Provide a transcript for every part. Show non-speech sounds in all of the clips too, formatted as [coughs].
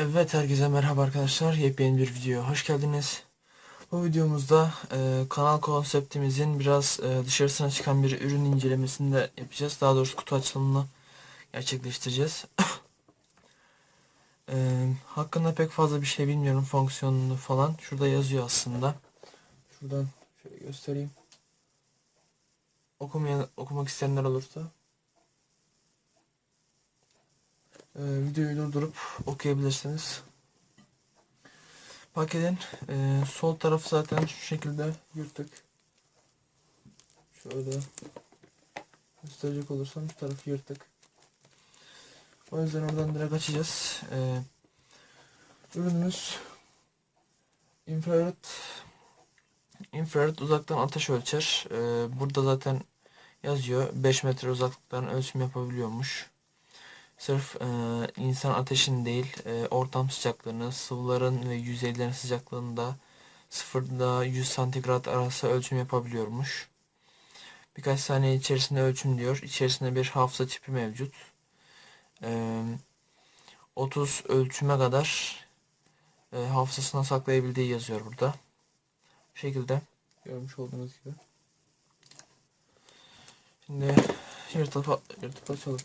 Evet herkese merhaba arkadaşlar. Yepyeni bir videoya hoş geldiniz. Bu videomuzda e, kanal konseptimizin biraz e, dışarısına çıkan bir ürün incelemesini de yapacağız. Daha doğrusu kutu açılımını gerçekleştireceğiz. [coughs] e, hakkında pek fazla bir şey bilmiyorum fonksiyonunu falan. Şurada yazıyor aslında. Şuradan şöyle göstereyim. Okumayan, okumak isteyenler olursa e, videoyu durdurup okuyabilirsiniz. Paketin e, sol tarafı zaten şu şekilde yırtık. Şöyle gösterecek olursam şu tarafı yırtık. O yüzden oradan direkt açacağız. E, ürünümüz infrared infrared uzaktan ateş ölçer. E, burada zaten yazıyor 5 metre uzaklıktan ölçüm yapabiliyormuş. Sırf e, insan ateşini değil, e, ortam sıcaklığını, sıvıların ve yüzeylerin sıcaklığını da 0'da 100 santigrat arası ölçüm yapabiliyormuş. Birkaç saniye içerisinde ölçüm diyor. İçerisinde bir hafıza çipi mevcut. E, 30 ölçüme kadar e, hafızasına saklayabildiği yazıyor burada. Bu şekilde görmüş olduğunuz gibi. Şimdi yırtıp, yırtıp açalım.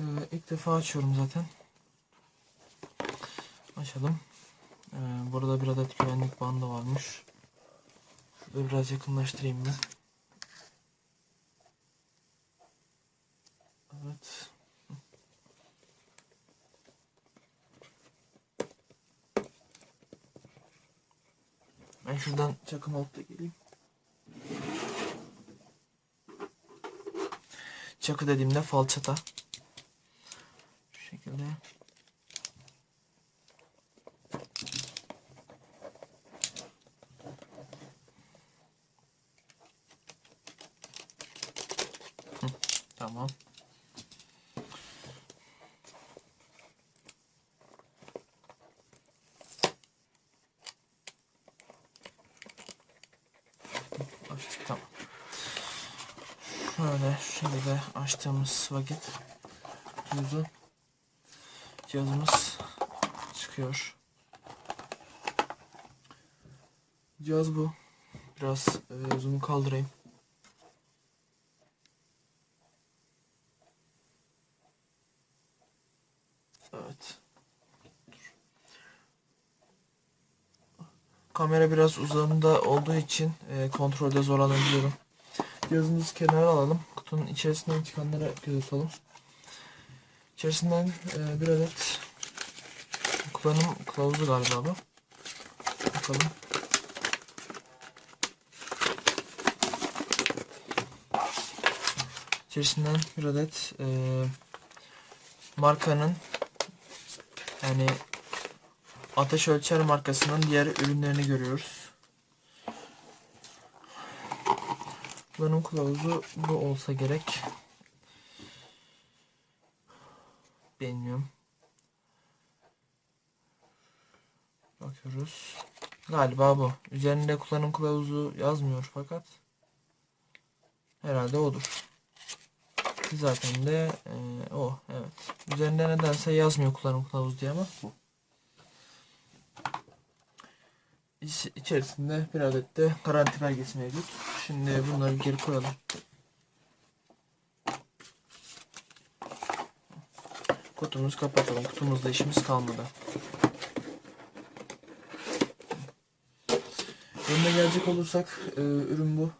Kutuyu e, ilk defa açıyorum zaten. Açalım. E, burada bir adet güvenlik bandı varmış. Şurada biraz yakınlaştırayım ben. Evet. Ben şuradan çakım alıp da geleyim. Çakı dediğimde falçata. Şekilde. Hı, Tamam. Tamam. Şöyle şu şekilde açtığımız vakit kutumuzu cihazımız çıkıyor. Cihaz bu. Biraz e, zoom'u kaldırayım. Evet. Kamera biraz uzağında olduğu için e, kontrolde zorlanabiliyorum. Cihazımızı kenara alalım. Kutunun içerisinden çıkanlara göz atalım. İçerisinden e, bir adet kullanım kılavuzu galiba bu. Bakalım. İçerisinden bir adet e, markanın yani ateş ölçer markasının diğer ürünlerini görüyoruz. Kullanım kılavuzu bu olsa gerek. Bilmiyorum. Bakıyoruz. Galiba bu. Üzerinde kullanım kılavuzu yazmıyor fakat herhalde odur. Zaten de e, o evet. Üzerinde nedense yazmıyor kullanım kılavuzu diye ama bu. İç, içerisinde bir adet de garanti belgesi mevcut. Şimdi bunları geri koyalım. Kutumuzu kapatalım. Kutumuzda işimiz kalmadı. Ürüne gelecek olursak e, ürün bu.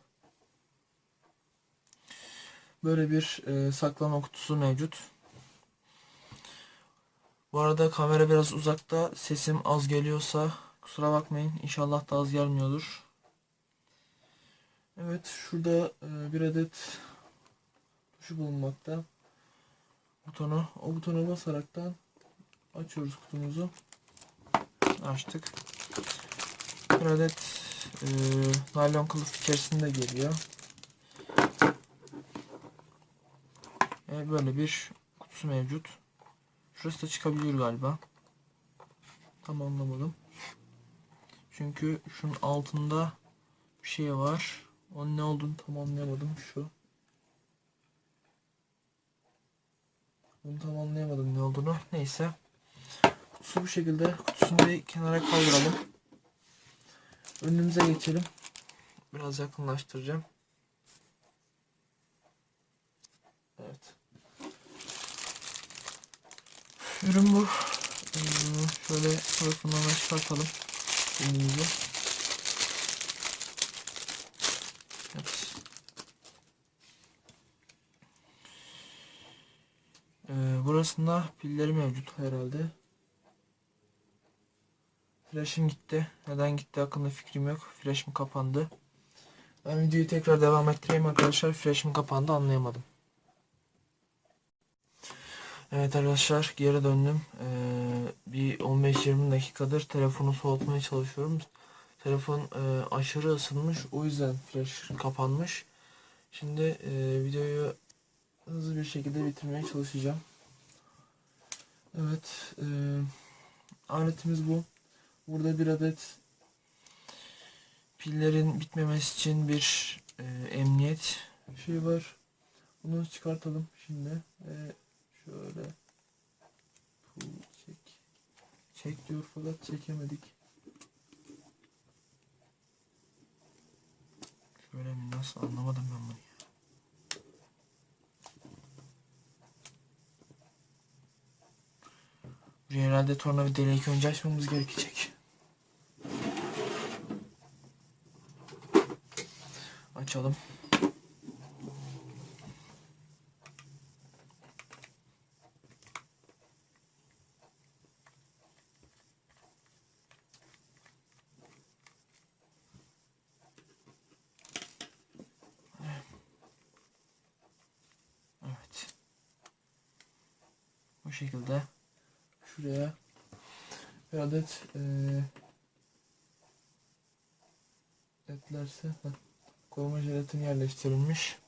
Böyle bir e, saklama kutusu mevcut. Bu arada kamera biraz uzakta. Sesim az geliyorsa kusura bakmayın. İnşallah da az gelmiyordur. Evet şurada e, bir adet tuşu bulunmakta. Butonu. O butona basaraktan açıyoruz kutumuzu. Açtık. Bir adet e, naylon kılıf içerisinde geliyor. E, böyle bir kutusu mevcut. Şurası da çıkabiliyor galiba. Tam anlamadım. Çünkü şunun altında bir şey var. Onun ne olduğunu tam anlayamadım. Şu. Bunu tam anlayamadım ne olduğunu. Neyse. Kutusu bu şekilde. Kutusunu bir kenara kaldıralım. Önümüze geçelim. Biraz yakınlaştıracağım. Evet. Ürün bu. Ee, şöyle tarafından da çıkartalım. Ürünümüzü. Evet. Ee, burasında pilleri mevcut herhalde. Flash'ım gitti. Neden gitti hakkında fikrim yok. Flash'ım kapandı. Ben videoyu tekrar devam ettireyim arkadaşlar. Flash'ım kapandı anlayamadım. Evet arkadaşlar geri döndüm. Ee, bir 15-20 dakikadır telefonu soğutmaya çalışıyorum. Telefon e, aşırı ısınmış. O yüzden flash kapanmış. Şimdi e, videoyu hızlı bir şekilde bitirmeye çalışacağım. Evet. E, aletimiz bu. Burada bir adet pillerin bitmemesi için bir e, emniyet şey var. Bunu çıkartalım şimdi. Ve şöyle pull çek. Çek diyor fakat çekemedik. Şöyle mi nasıl anlamadım ben bunu. Buraya herhalde tornavidayla ilk önce açmamız gerekecek. Açalım. Evet. Bu şekilde şuraya bir adet eee etlerse heh, koruma jelatini yerleştirilmiş.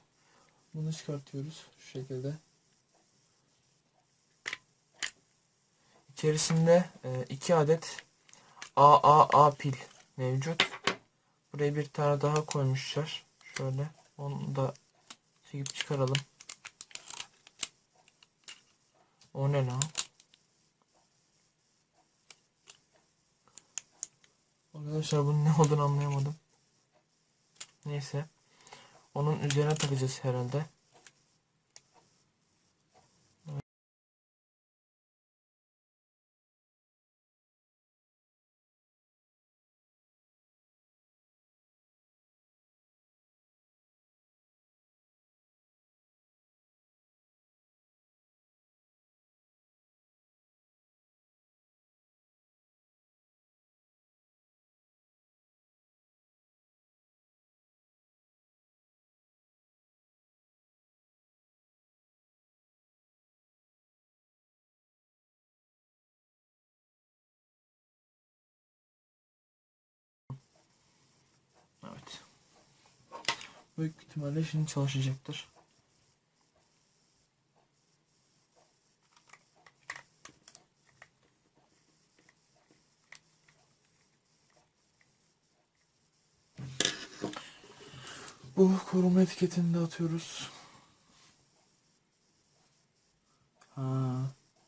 Bunu çıkartıyoruz şu şekilde. İçerisinde e, iki adet AAA pil mevcut. Buraya bir tane daha koymuşlar. Şöyle onu da çekip çıkaralım. O ne lan? Arkadaşlar bunun ne olduğunu anlayamadım. Neyse. Onun üzerine takacağız herhalde. Evet. Büyük ihtimalle şimdi çalışacaktır. Bu koruma etiketini de atıyoruz. Ha,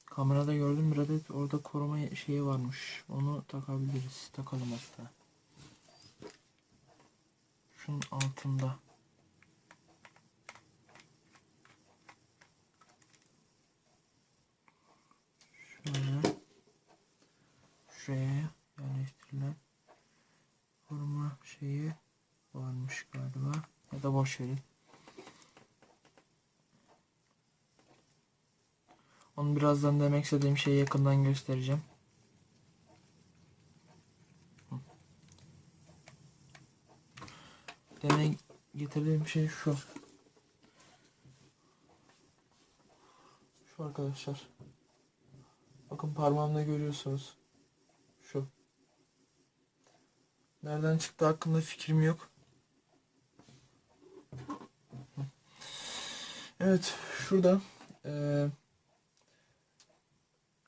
kamerada gördüm bir adet orada koruma şeyi varmış. Onu takabiliriz. Takalım hatta. Şunun altında. Şöyle. Şuraya yerleştirilen koruma şeyi varmış galiba. Ya da boş verin. Onu birazdan demek istediğim şeyi yakından göstereceğim. Demeye getirdiğim şey şu. Şu arkadaşlar. Bakın parmağımda görüyorsunuz. Şu. Nereden çıktı hakkında fikrim yok. Evet şurada eee,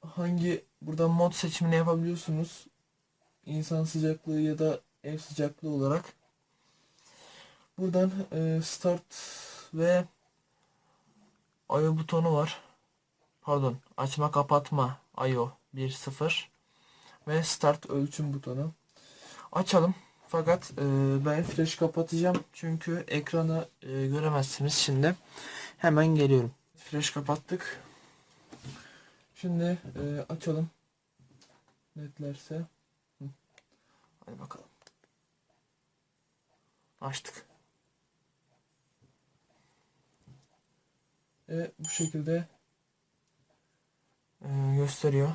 hangi buradan mod seçimini yapabiliyorsunuz. İnsan sıcaklığı ya da ev sıcaklığı olarak. Buradan eee, start ve IO butonu var. Pardon, açma kapatma IO 1.0 ve start ölçüm butonu. Açalım. Fakat e, ben flash kapatacağım çünkü ekranı e, göremezsiniz şimdi. Hemen geliyorum. Flash kapattık. Şimdi e, açalım. Netlerse. Hadi bakalım. Açtık. E, bu şekilde e, gösteriyor.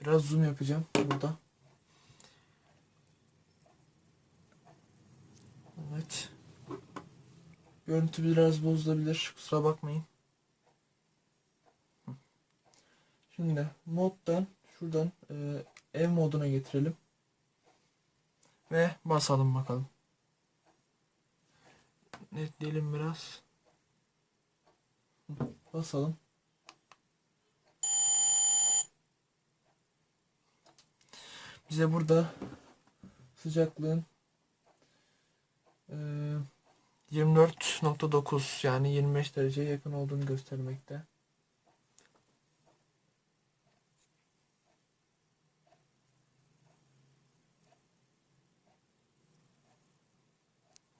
Biraz zoom yapacağım burada. Evet. Görüntü biraz bozulabilir. Kusura bakmayın. Şimdi moddan şuradan e, ev moduna getirelim. Ve basalım bakalım. Netleyelim biraz. Basalım. Bize burada sıcaklığın e, 24.9 yani 25 dereceye yakın olduğunu göstermekte.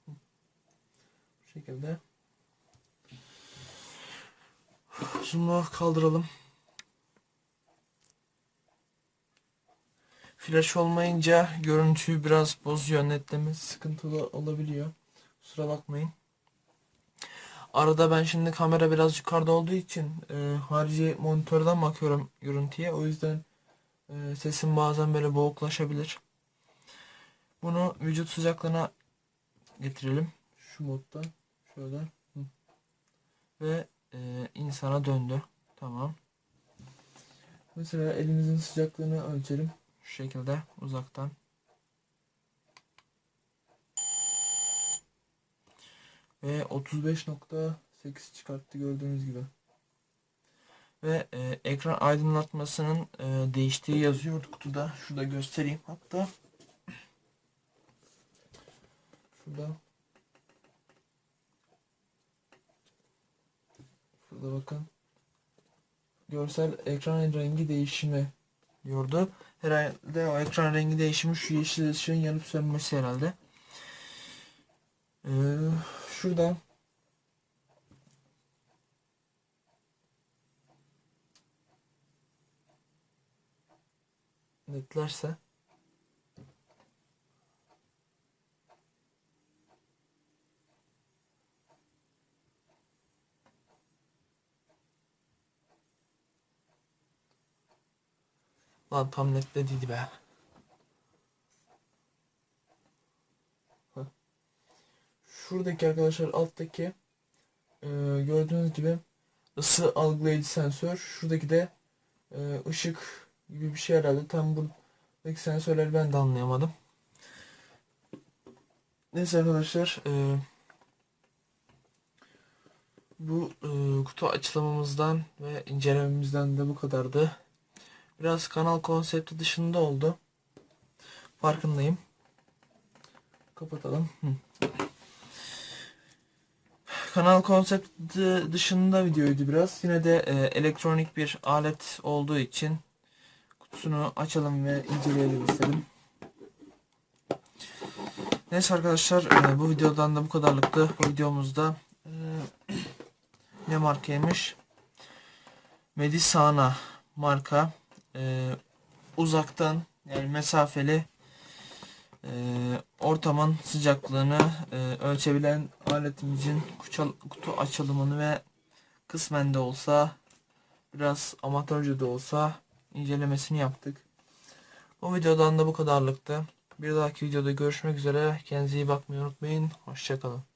Bu şekilde. Zoom'u kaldıralım. Flash olmayınca görüntüyü biraz bozuyor. Netleme sıkıntılı olabiliyor. Kusura bakmayın. Arada ben şimdi kamera biraz yukarıda olduğu için e, harici monitörden bakıyorum görüntüye. O yüzden e, sesim bazen böyle boğuklaşabilir. Bunu vücut sıcaklığına getirelim. Şu modda. Şöyle. Hı. Ve e, insana döndü. Tamam. Mesela elimizin sıcaklığını ölçelim. Şu şekilde uzaktan. Ve 35.8 çıkarttı gördüğünüz gibi. Ve e, ekran aydınlatmasının e, değiştiği yazıyor kutuda. Şurada göstereyim hatta. Şurada. Şurada bakın. Görsel ekran rengi değişimi diyordu. Herhalde o ekran rengi değişimi şu yeşil ışığın yanıp sönmesi herhalde. Ee, şuradan netlerse Lan tam netlediydi be. Şuradaki arkadaşlar alttaki e, gördüğünüz gibi ısı algılayıcı sensör. Şuradaki de e, ışık gibi bir şey herhalde. Tam buradaki sensörleri ben de anlayamadım. Neyse arkadaşlar e, bu e, kutu açılımımızdan ve incelememizden de bu kadardı. Biraz kanal konsepti dışında oldu. Farkındayım. Kapatalım. Kanal konsepti dışında videoydu biraz. Yine de e, elektronik bir alet olduğu için kutusunu açalım ve inceleyelim istedim. Neyse arkadaşlar e, bu videodan da bu kadarlıktı. Bu videomuzda e, [clears throat] ne markaymış? Medisana marka e, uzaktan yani mesafeli e, ortamın sıcaklığını e, ölçebilen aletimizin kutu, açılımını ve kısmen de olsa biraz amatörce de olsa incelemesini yaptık. Bu videodan da bu kadarlıktı. Bir dahaki videoda görüşmek üzere. Kendinize iyi bakmayı unutmayın. Hoşçakalın.